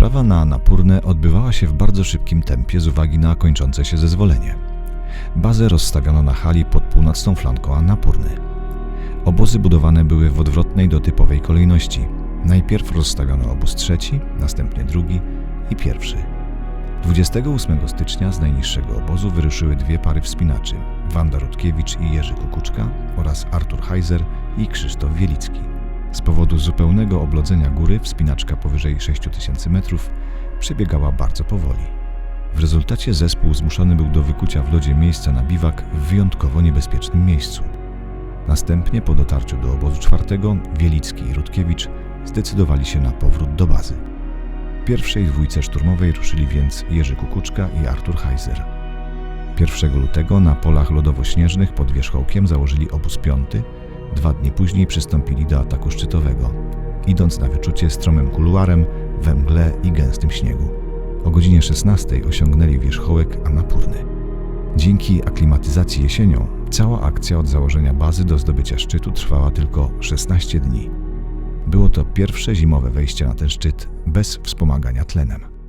Wyprawa na Napórne odbywała się w bardzo szybkim tempie z uwagi na kończące się zezwolenie. Bazę rozstawiono na hali pod północną flanką Annapurny. Obozy budowane były w odwrotnej do typowej kolejności. Najpierw rozstawiono obóz trzeci, następnie drugi i pierwszy. 28 stycznia z najniższego obozu wyruszyły dwie pary wspinaczy: Wanda Rutkiewicz i Jerzy Kukuczka oraz Artur Heiser i Krzysztof Wielicki. Z powodu zupełnego oblodzenia góry wspinaczka powyżej 6000 metrów przebiegała bardzo powoli. W rezultacie zespół zmuszony był do wykucia w lodzie miejsca na biwak w wyjątkowo niebezpiecznym miejscu. Następnie po dotarciu do obozu czwartego Wielicki i Rutkiewicz zdecydowali się na powrót do bazy. W pierwszej dwójce szturmowej ruszyli więc Jerzy Kukuczka i Artur Heiser. 1 lutego na polach lodowo-śnieżnych pod wierzchołkiem założyli obóz piąty, dwa dni później przystąpili do ataku szczytowego, idąc na wyczucie stromym kuluarem we mgle i gęstym śniegu. O godzinie 16 osiągnęli wierzchołek Annapurny. Dzięki aklimatyzacji jesienią cała akcja od założenia bazy do zdobycia szczytu trwała tylko 16 dni. Było to pierwsze zimowe wejście na ten szczyt bez wspomagania tlenem.